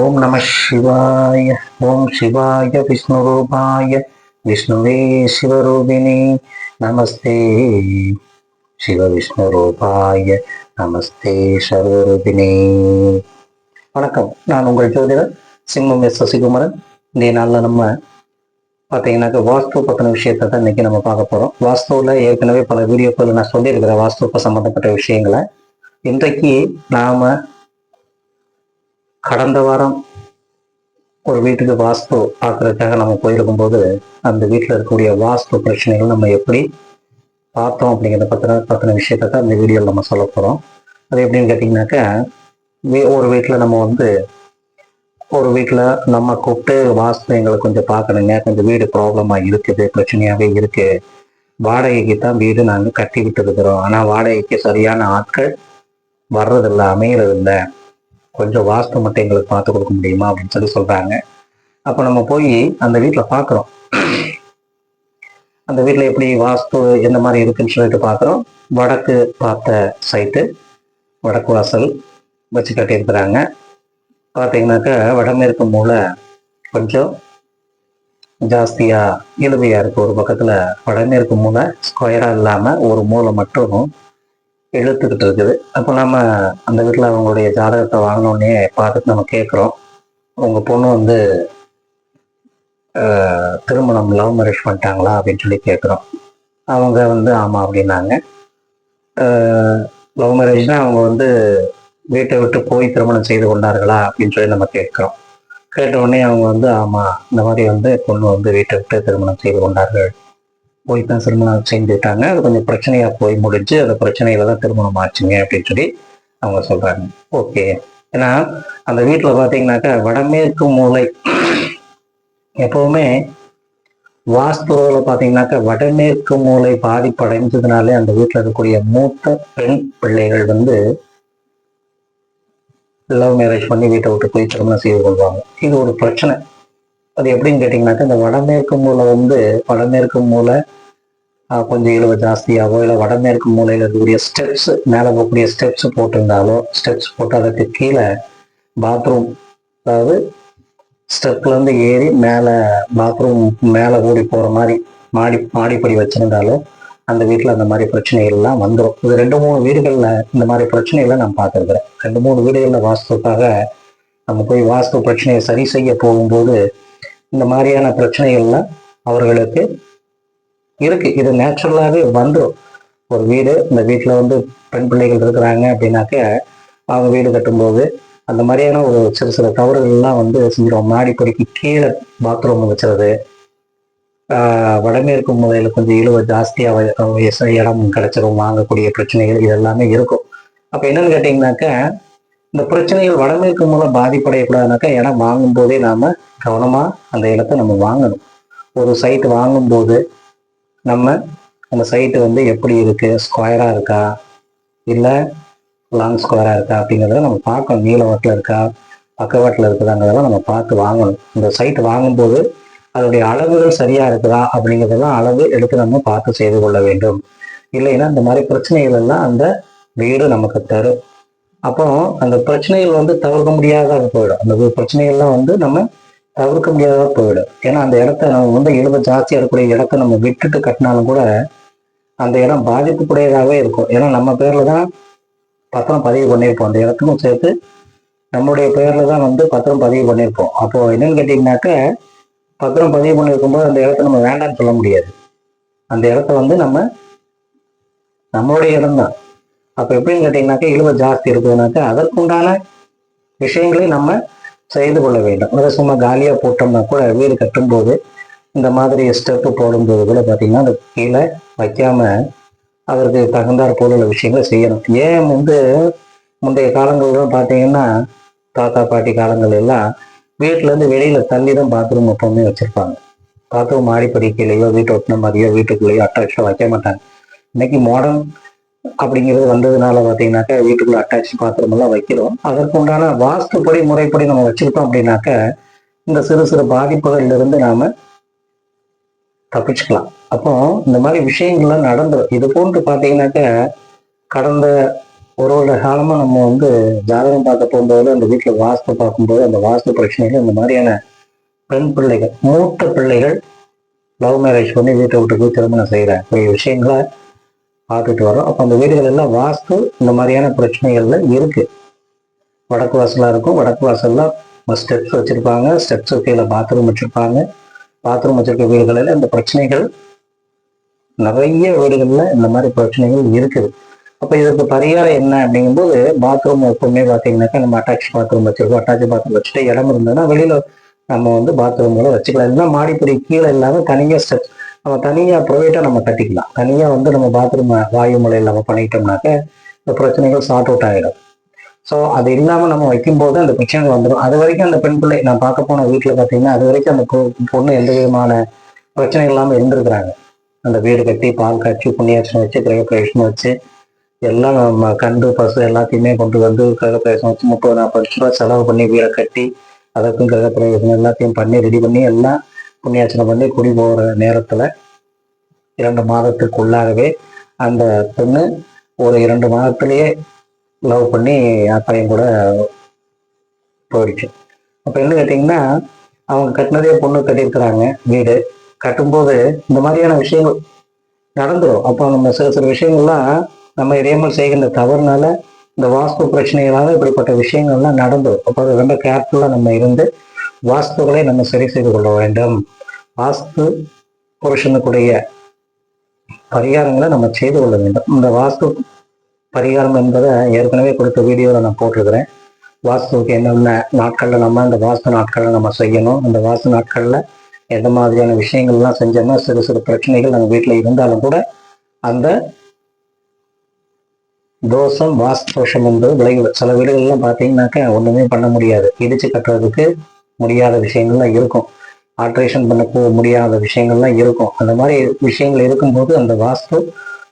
ஓம் நம சிவாய ஓம் சிவாய விஷ்ணுரூபாய விஷ்ணுவே சிவரூபிணி நமஸ்தே. சிவ விஷ்ணுரூபாய நமஸ்தே சர்வரூபிணி. வணக்கம் நான் உங்கள் ஜோதிடர் சிம்மம் எஸ் சசிகுமரன். இந்த நாளில் நம்ம பார்த்தீங்கன்னாக்க வாஸ்து பற்றின விஷயத்தை தான் இன்றைக்கி நம்ம பார்க்க போகிறோம் வாஸ்துவில் ஏற்கனவே பல வீடியோக்கள் நான் சொல்லியிருக்கிறேன் வாஸ்து சம்மந்தப்பட்ட விஷயங்களை. இன்றைக்கு நாம் கடந்த வாரம் ஒரு வீட்டுக்கு வாஸ்து பார்க்கறதுக்காக நம்ம போயிருக்கும்போது அந்த வீட்டில் இருக்கக்கூடிய வாஸ்து பிரச்சனைகள் நம்ம எப்படி பார்த்தோம் அப்படிங்கிறத பற்றின பற்றின விஷயத்தை தான் இந்த வீடியோவில் நம்ம சொல்ல போகிறோம் அது எப்படின்னு கேட்டிங்கனாக்கா வீ- ஒரு வீட்டில் நம்ம வந்து ஒரு வீட்டில் நம்ம கூப்பிட்டு வாஸ்து எங்களை கொஞ்சம் பார்க்கணுங்க. கொஞ்சம் வீடு ப்ராப்ளமாக இருக்குது பிரச்சனையாகவே இருக்குது வாடகைக்கு தான் வீடு நாங்கள் கட்டி விட்டு இருக்கிறோம் ஆனால் வாடகைக்கு சரியான ஆட்கள் வர்றதில்லை அமையறதில்ல. கொஞ்சம் வாஸ்து மட்டும் எங்களுக்கு பார்த்து கொடுக்க முடியுமா அப்படின்னு சொல்லி சொல்றாங்க. அப்போ நம்ம போய் அந்த வீட்டில் பார்க்குறோம் அந்த வீட்டில் எப்படி வாஸ்து எந்த மாதிரி இருக்குன்னு சொல்லிட்டு பார்க்குறோம் வடக்கு பார்த்த சைட்டு வடக்கு வாசல் வச்சு கட்டியிருக்கிறாங்க. பார்த்தீங்கன்னாக்கா வடமேற்கு மூளை கொஞ்சம் ஜாஸ்தியாக இழுவையாக இருக்குது ஒரு பக்கத்தில் வடமேற்கு மூளை ஸ்கொயராக இல்லாமல் ஒரு மூளை மட்டும் இழுத்துக்கிட்டு இருக்குது. அப்போ நம்ம அந்த வீட்டில் அவங்களுடைய ஜாதகத்தை வாங்கினோடனே பார்த்துட்டு நம்ம கேட்குறோம் உங்கள் பொண்ணு வந்து திருமணம் லவ் மேரேஜ் பண்ணிட்டாங்களா அப்படின்னு சொல்லி கேட்குறோம் அவங்க வந்து ஆமாம் அப்படின்னாங்க. லவ் மேரேஜ்னா அவங்க வந்து வீட்டை விட்டு போய் திருமணம் செய்து கொண்டார்களா அப்படின்னு சொல்லி நம்ம கேட்குறோம் கேட்ட உடனே அவங்க வந்து ஆமாம் இந்த மாதிரி வந்து பொண்ணு வந்து வீட்டை விட்டு திருமணம் செய்து கொண்டார்கள். போய் தான் திருமணம் செஞ்சுட்டாங்க அது கொஞ்சம் பிரச்சனையா போய் முடிஞ்சு அந்த பிரச்சனையில தான் திருமணம் ஆச்சுங்க அப்படின்னு சொல்லி அவங்க சொல்றாங்க. ஓகே. ஏன்னா அந்த வீட்டில் பார்த்தீங்கன்னாக்கா வடமேற்கு மூளை எப்பவுமே வாஸ்துவில் பார்த்தீங்கன்னாக்கா வடமேற்கு மூளை பாதிப்படைஞ்சதுனாலே அந்த வீட்டில் இருக்கக்கூடிய மூத்த பெண் பிள்ளைகள் வந்து லவ் மேரேஜ் பண்ணி வீட்டை விட்டு போய் திருமணம் செய்து கொள்வாங்க. இது ஒரு பிரச்சனை. அது எப்படின்னு கேட்டிங்கனாக்கா இந்த வடமேற்கு மூலை வந்து வடமேற்கு மூலை ஆஹ், கொஞ்சம் இழுவை ஜாஸ்தியாகவோ இல்லை வடமேற்கு மூலையில் இருக்கக்கூடிய ஸ்டெப்ஸ் மேலே போகக்கூடிய ஸ்டெப்ஸ் போட்டிருந்தாலோ ஸ்டெப்ஸ் போட்டு அதுக்கு கீழே பாத்ரூம் அதாவது ஸ்டெப்ல இருந்து ஏறி மேலே பாத்ரூம் மேலே ஓடி போகிற மாதிரி மாடி மாடிப்படி வச்சிருந்தாலோ அந்த வீட்டில் அந்த மாதிரி பிரச்சனைகள்லாம் வந்துடும் இது ரெண்டு மூணு வீடுகளில் இந்த மாதிரி பிரச்சனைகளை நான் பார்த்துருக்குறேன். ரெண்டு மூணு வீடுகளில் வாஸ்துக்காக நம்ம போய் வாஸ்து பிரச்சனையை சரி செய்ய போகும்போது இந்த மாதிரியான பிரச்சனைகள்லாம் அவர்களுக்கு இருக்கு. இது நேச்சுரலாகவே வந்துடும் ஒரு வீடு இந்த வீட்டில் வந்து பெண் பிள்ளைகள் இருக்கிறாங்க அப்படின்னாக்க அவங்க வீடு கட்டும்போது அந்த மாதிரியான ஒரு சிறு சிறு தவறுகள்லாம் வந்து செஞ்சிடும் மாடிப்படிக்கு கீழே பாத்ரூம் வச்சுறது ஆஹ் வடமேற்கு முதலில் கொஞ்சம் இழுவ ஜாஸ்தியாக இடம் கிடைச்சிரும். வாங்கக்கூடிய பிரச்சனைகள் இது எல்லாமே இருக்கும். அப்போ என்னன்னு கேட்டிங்கனாக்க இந்த பிரச்சனைகள் வடமேற்கு மூலம் பாதிப்படையக்கூடாதுனாக்கா இடம் வாங்கும்போதே நாம கவனமா அந்த இடத்த நம்ம வாங்கணும். ஒரு சைட் வாங்கும்போது நம்ம அந்த சைட்டு வந்து எப்படி இருக்கு? ஸ்கொயரா இருக்கா? இல்லை லாங் ஸ்கொயரா இருக்கா? அப்படிங்கிறத நம்ம பார்க்கணும். நீளவட்டில் இருக்கா? பக்கவாட்டில் இருக்குதாங்கிறதெல்லாம் நம்ம பார்த்து வாங்கணும். இந்த சைட் வாங்கும்போது அதனுடைய அளவுகள் சரியா இருக்குதா? அப்படிங்கிறதெல்லாம் அளவு எடுத்து நம்ம பார்த்து செய்து கொள்ள வேண்டும். இல்லைன்னா இந்த மாதிரி பிரச்சனைகள் எல்லாம் அந்த வீடு நமக்கு தரும். அப்போ அந்த பிரச்சனைகள் வந்து தவிர்க்க முடியாத போயிடும். அந்த பிரச்சனைகள்லாம் வந்து நம்ம தவிர்க்க முடியாத போயிடும். ஏன்னா அந்த இடத்த நம்ம வந்து இழுவ ஜாஸ்தியாக இருக்கக்கூடிய இடத்த நம்ம விட்டுட்டு கட்டினாலும் கூட அந்த இடம் பாதிப்புக்குடையதாகவே இருக்கும். ஏன்னா நம்ம பேர்ல தான் பத்திரம் பதிவு பண்ணியிருப்போம். அந்த இடத்துக்கும் சேர்த்து நம்மளுடைய பேர்ல தான் வந்து பத்திரம் பதிவு பண்ணியிருப்போம். அப்போ என்னன்னு கேட்டீங்கன்னாக்க பத்திரம் பதிவு பண்ணியிருக்கும்போது அந்த இடத்த நம்ம வேண்டாம்னு சொல்ல முடியாது. அந்த இடத்த வந்து நம்ம நம்மளுடைய இடம் தான். அப்போ எப்படின்னு கேட்டிங்கனாக்கா இழுவை ஜாஸ்தி இருக்குதுனாக்கா அதற்குண்டான விஷயங்களை நம்ம செய்து கொள்ள வேண்டும். அதை சும்மா காலியாக போட்டோம்னா கூட வீடு கட்டும்போது இந்த மாதிரி ஸ்டெப்பு போடும்போது கூட பார்த்தீங்கன்னா அந்த கீழே வைக்காம அதற்கு தகுந்தாற் போல உள்ள விஷயங்களை செய்யணும். ஏன் வந்து முந்தைய காலங்கள்லாம் பார்த்தீங்கன்னா தாத்தா பாட்டி காலங்கள் எல்லாம் வீட்டிலேருந்து வெளியில் தள்ளி தான் பாத்ரூம் எப்பவுமே வச்சுருப்பாங்க. பாத்ரூம் மாடிப்படி கீழேயோ வீட்டு ஒட்டின மாதிரியோ வீட்டுக்குள்ளேயோ அட்டாச்சாக வைக்க மாட்டாங்க. இன்னைக்கு மாடர்ன் அப்படிங்கிறது வந்ததுனால பார்த்தீங்கன்னாக்க வீட்டுக்குள்ள அட்டாச் பாத்ரூம் எல்லாம் வைக்கிறோம். அதற்குண்டான வாஸ்துப்படி முறைப்படி நம்ம வச்சிருக்கோம் அப்படின்னாக்க இந்த சிறு சிறு பாதிப்புகள்ல இருந்து நாம தப்பிச்சுக்கலாம். அப்போ இந்த மாதிரி விஷயங்கள்லாம் நடந்துரும். இது போன்று பார்த்தீங்கன்னாக்க கடந்த ஒரு வருட காலமா நம்ம வந்து ஜாதகம் பார்க்க போகும்போது அந்த வீட்டில் வாஸ்து பார்க்கும்போது அந்த வாஸ்து பிரச்சனைகள் இந்த மாதிரியான பெண் பிள்ளைகள் மூத்த பிள்ளைகள் லவ் மேரேஜ் பண்ணி வீட்டை விட்டு போய் திருமணம் செய்கிறேன் இப்போ விஷயங்களை பார்த்துட்டு வரோம். அப்போ அந்த வீடுகள் எல்லாம் வாஸ்து இந்த மாதிரியான பிரச்சனைகள்ல இருக்கு. வடக்கு வாசலா இருக்கும். வடக்கு வாசல்ல ஸ்டெப்ஸ் வச்சிருப்பாங்க. ஸ்டெப்ஸ் கீழே பாத்ரூம் வச்சிருப்பாங்க. பாத்ரூம் வச்சிருக்க வீடுகளில் இந்த பிரச்சனைகள் நிறைய வீடுகளில் இந்த மாதிரி பிரச்சனைகள் இருக்குது. அப்போ இதுக்கு பரிகாரம் என்ன அப்படிங்கும்போது பாத்ரூம் எப்பவுமே பார்த்தீங்கன்னாக்கா நம்ம அட்டாச் பாத்ரூம் வச்சிருக்கோம். அட்டாச் பாத்ரூம் வச்சுட்டு இடம் இருந்ததுன்னா வெளியில நம்ம வந்து பாத்ரூம்களை வச்சுக்கலாம். இல்லைன்னா மாடிப்படி கீழே இல்லாமல் தனியாக ஸ்டெப் நம்ம தனியாக ப்ரைவேட்டாக நம்ம கட்டிக்கலாம். தனியாக வந்து நம்ம பாத்ரூம் வாயு முறையில் நம்ம பண்ணிட்டோம்னாக்க இந்த பிரச்சனைகள் சார்ட் அவுட் ஆகிடும் ஸோ அது இல்லாமல் நம்ம வைக்கும்போது அந்த பிரச்சனைகள் வந்துடும் அது வரைக்கும் அந்த பெண் பிள்ளை நான் பார்க்க போன வீட்டில் பார்த்தீங்கன்னா அது வரைக்கும் அந்த பொண்ணு எந்த விதமான பிரச்சனை இல்லாமல் இருந்திருக்கிறாங்க. அந்த வீடு கட்டி பால் காய்ச்சி புண்ணியாச்சனை வச்சு கிரகப்பிரவேசம் வச்சு எல்லாம் நம்ம கண்டு பசு எல்லாத்தையுமே கொண்டு வந்து கிரகப்பிரவேசம் வச்சு முப்பது நாற்பது லட்ச ரூபா செலவு பண்ணி வீடை கட்டி அதற்கும் கிரகப்பிரவேசம் எல்லாத்தையும் பண்ணி ரெடி பண்ணி எல்லாம் புண்ணியாச்சனை பண்ணி குடி போகிற நேரத்தில் இரண்டு மாதத்துக்குள்ளாகவே அந்த பொண்ணு ஒரு இரண்டு மாதத்துலேயே லவ் பண்ணி பையன் கூட போயிடுச்சு. அப்போ என்ன கேட்டிங்கன்னா அவங்க கட்டினதே பொண்ணு கட்டியிருக்கிறாங்க வீடு. கட்டும்போது இந்த மாதிரியான விஷயங்கள் நடந்துடும் அப்போ நம்ம சில சில விஷயங்கள்லாம் நம்ம இறையமல் செய்கின்ற தவறுனால இந்த வாஸ்து பிரச்சனைகளால இப்படிப்பட்ட விஷயங்கள்லாம் நடந்துடும் அப்போ அது ரொம்ப கேர்ஃபுல்லாக நம்ம இருந்து வாஸ்துகளை நம்ம சரி செய்து கொள்ள வேண்டும். வாஸ்து புருஷனுக்குடைய பரிகாரங்களை நம்ம செய்து கொள்ள வேண்டும். இந்த வாஸ்து பரிகாரம் என்பதை ஏற்கனவே கொடுத்த வீடியோவில் நான் போட்டிருக்கிறேன். வாஸ்துவுக்கு என்னென்ன நாட்களில் நம்ம அந்த வாஸ்து நாட்களில் நம்ம செய்யணும்? அந்த வாஸ்து நாட்களில் எந்த மாதிரியான விஷயங்கள்லாம் செஞ்சோம்னா சிறு சிறு பிரச்சனைகள் நம்ம வீட்டில் இருந்தாலும் கூட அந்த தோஷம் வாஸ்து தோஷம் என்பது விளைவு. சில வீடுகள்லாம் பார்த்தீங்கன்னாக்கா ஒன்றுமே பண்ண முடியாது. இடிச்சு கட்டுறதுக்கு முடியாத விஷயங்கள்லாம் இருக்கும். ஆல்ட்ரேஷன் பண்ண போ- முடியாத விஷயங்கள்லாம் இருக்கும். அந்த மாதிரி விஷயங்கள் இருக்கும்போது அந்த வாஸ்து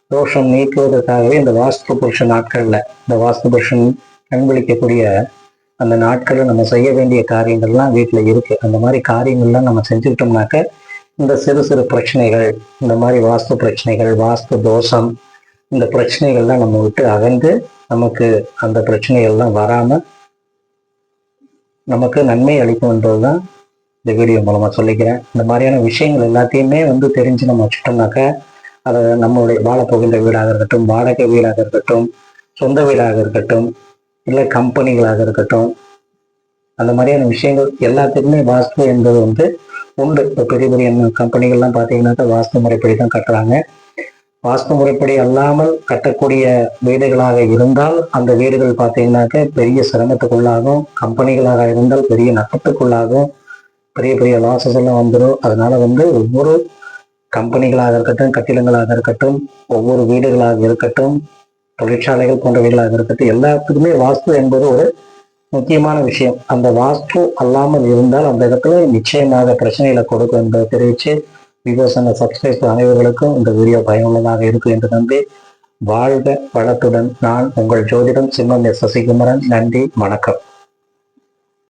தோஷம் நீக்குவதற்காகவே இந்த வாஸ்து புருஷ நாட்கள்ல இந்த வாஸ்து புருஷன் கண்விழிக்கக்கூடிய அந்த நாட்களில் நம்ம செய்ய வேண்டிய காரியங்கள்லாம் வீட்டில் இருக்கு. அந்த மாதிரி காரியங்கள்லாம் நம்ம செஞ்சுக்கிட்டோம்னாக்க இந்த சிறு சிறு பிரச்சனைகள் இந்த மாதிரி வாஸ்து பிரச்சனைகள் வாஸ்து தோஷம் இந்த பிரச்சனைகள்லாம் நம்ம விட்டு அகன்று நமக்கு அந்த பிரச்சனைகள்லாம் வராம நமக்கு நன்மை அளிக்கும் என்பதுதான் இந்த வீடியோ மூலமாக சொல்லிக்கிறேன். இந்த மாதிரியான விஷயங்கள் எல்லாத்தையுமே வந்து தெரிஞ்சு நம்ம வச்சுட்டோம்னாக்கா அதை நம்மளுடைய வாழப்போகின்ற வீடாக இருக்கட்டும் வாடகை வீடாக இருக்கட்டும் சொந்த வீடாக இருக்கட்டும் இல்லை கம்பெனிகளாக இருக்கட்டும் அந்த மாதிரியான விஷயங்கள் எல்லாத்துக்குமே வாஸ்து என்பது வந்து உண்டு. இப்போ பெரிய பெரிய கம்பெனிகள்லாம் பார்த்தீங்கன்னாக்கா வாஸ்து முறைப்படி தான் கட்டுறாங்க. வாஸ்து முறைப்படி அல்லாமல் கட்டக்கூடிய வீடுகளாக இருந்தால் அந்த வீடுகள் பார்த்தீங்கன்னாக்க பெரிய சிரமத்துக்குள்ளாகும். கம்பெனிகளாக இருந்தால் பெரிய நட்டத்துக்குள்ளாகும். பெரிய பெரிய லாசஸ் எல்லாம் வந்துடும் அதனால வந்து ஒவ்வொரு கம்பெனிகளாக இருக்கட்டும் கட்டிடங்களாக இருக்கட்டும் ஒவ்வொரு வீடுகளாக இருக்கட்டும் தொழிற்சாலைகள் போன்ற வீடுகளாக இருக்கட்டும் எல்லாத்துக்குமே வாஸ்து என்பது ஒரு முக்கியமான விஷயம். அந்த வாஸ்து அல்லாமல் இருந்தால் அந்த இடத்துல நிச்சயமாக பிரச்சனைகளை கொடுக்கும் என்பதை தெரிவித்து விவோஸ் அந்த சப்ஸ்கிரைப் அனைவர்களுக்கும் இந்த வீடியோ பயனுள்ளதாக இருக்கும் என்று நம்பி வாழ்க வளத்துடன் நான் உங்கள் ஜோதிடம் சிம்மம் எஸ் சசிகுமரன். நன்றி வணக்கம்.